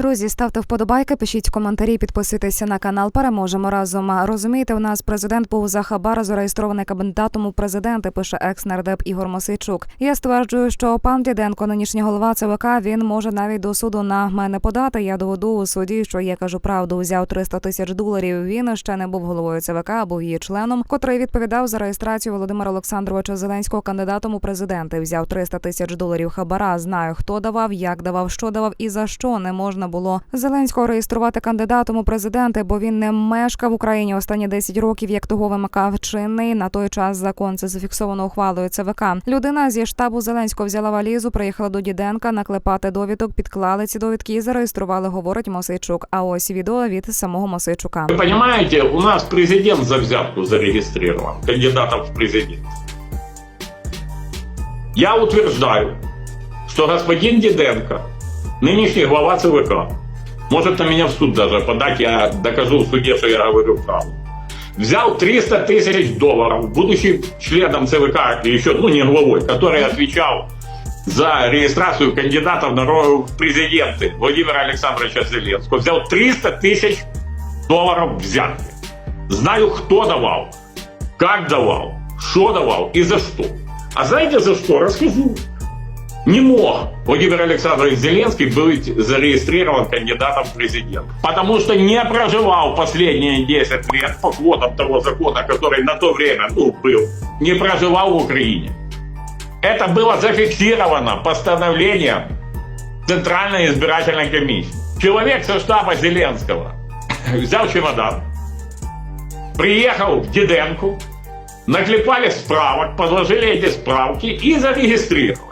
Друзі, ставте вподобайки, пишіть коментарі, підписуйтеся на канал. Переможемо разом. Розумієте, у нас президент був за хабар зареєстрований кандидатом у президенти. Пише екс-нардеп Ігор Мосейчук. Я стверджую, що пан Діденко, нинішній голова ЦВК, він може навіть до суду на мене подати. Я доведу у суді, що я кажу правду. Взяв 300 тисяч доларів. Він ще не був головою ЦВК, а був її членом, котрий відповідав за реєстрацію Володимира Олександровича Зеленського кандидатом у президенти. Взяв 300 тисяч доларів хабара. Знаю, хто давав, як давав, що давав і за що не можна було Зеленського реєструвати кандидатом у президенти, бо він не мешкав в Україні останні 10 років, як того вимикав чинний на той час закон. Це зафіксовано ухвалою ЦВК. Людина зі штабу Зеленського взяла валізу, приїхала до Діденка наклепати довідок, підклали ці довідки і зареєстрували, говорить Мосейчук. А ось відео від самого Мосейчука. Вы понимаете, у нас президент за взятку зарегистрирован, кандидатом в президент. Я утверждаю, что господин Диденко, нынешний глава ЦВК, может на меня в суд даже подать, я докажу в суде, что я говорю правду. Взял 300 тысяч долларов, будучи членом ЦВК, еще, ну не главой, который отвечал за регистрацию кандидатов на в президенты Владимира Александровича Зеленского. Взял 300 тысяч долларов взятки. Знаю, кто давал, как давал, что давал и за что. А знаете за что? Расскажу. Не мог Владимир Александрович Зеленский быть зарегистрирован кандидатом в президент. Потому что не проживал последние 10 лет по квотам того закона, который на то время ну, был. Не проживал в Украине. Это было зафиксировано постановлением Центральной избирательной комиссии. Человек со штаба Зеленского взял чемодан, приехал в Диденку, наклепали справок, подложили эти справки и зарегистрировали.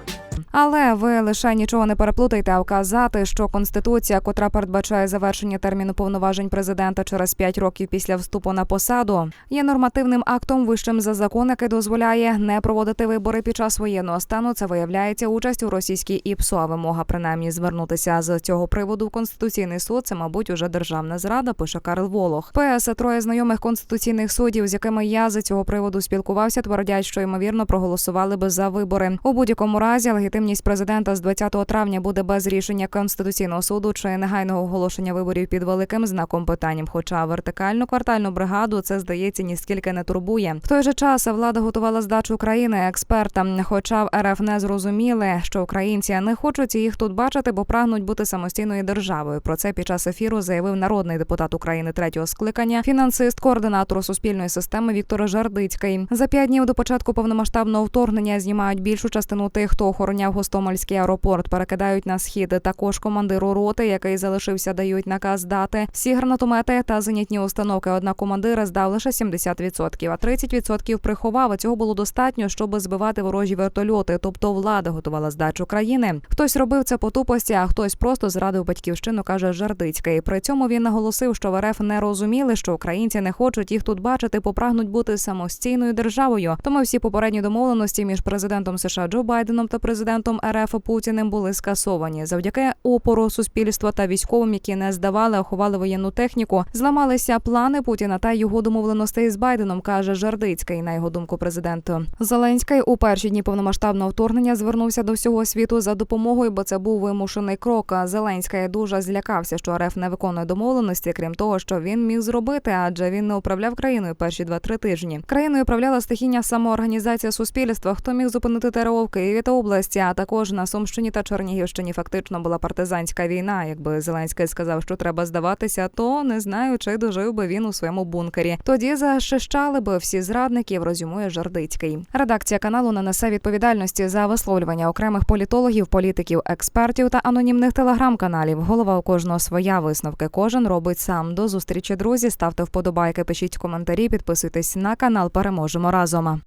Але ви лише нічого не переплутайте, а вказати, що конституція, котра передбачає завершення терміну повноважень президента через 5 років після вступу на посаду, є нормативним актом вищим за закон, який дозволяє не проводити вибори під час воєнного стану. Це виявляється участь у російській ІПСО. А вимога принаймні звернутися з цього приводу в конституційний суд. Це, мабуть, уже державна зрада. Пише Карл Волох. ПС троє знайомих конституційних суддів, з якими я з цього приводу спілкувався, твердять, що ймовірно проголосували би за вибори. У будь-якому разі легітимність президента з 20 травня буде без рішення конституційного суду чи негайного оголошення виборів під великим знаком питанням. Хоча вертикальну квартальну бригаду це здається ніскільки не турбує. В той же час влада готувала здачу України експертам. Хоча в РФ не зрозуміли, що українці не хочуть їх тут бачити, бо прагнуть бути самостійною державою. Про це під час ефіру заявив народний депутат України третього скликання, фінансист, координатор суспільної системи Віктор Жардицький. За п'ять днів до початку повномасштабного вторгнення знімають більшу частину тих, хто охороняв Гостомельський аеропорт, перекидають на схід. Також командиру роти, який залишився, дають наказ дати всі гранатомети та зенітні установки. Однак командир здав лише 70%, а 30% приховав. Цього було достатньо, щоб збивати ворожі вертольоти. Тобто влада готувала здачу країни. Хтось робив це по тупості, а хтось просто зрадив батьківщину, каже Жардицький. При цьому він наголосив, що в РФ не розуміли, що українці не хочуть їх тут бачити, попрагнуть бути самостійною державою. Тому всі попередні домовленості між президентом США Джо Байденом та президентом РФ Путіним були скасовані завдяки опору суспільства та військовим, які не здавали, а ховали воєнну техніку. Зламалися плани Путіна та його домовленостей з Байденом, каже Жардицький. На його думку, президент Зеленський у перші дні повномасштабного вторгнення звернувся до всього світу за допомогою, бо це був вимушений крок. Зеленський дуже злякався, що РФ не виконує домовленості, крім того, що він міг зробити, адже він не управляв країною перші два-три тижні. Країною управляла стихійна самоорганізація суспільства. Хто міг зупинити ТРО в Києві та області, а також на Сумщині та Чернігівщині фактично була партизанська війна. Якби Зеленський сказав, що треба здаватися, то не знаю, чи дожив би він у своєму бункері. Тоді захищали би всі зрадників. Розюмує Жардицький. Редакція каналу не несе відповідальності за висловлювання окремих політологів, політиків, експертів та анонімних телеграм-каналів. Голова у кожного своя висновки. Кожен робить сам. До зустрічі, друзі. Ставте вподобайки, пишіть коментарі, підписуйтесь на канал. Переможемо разом.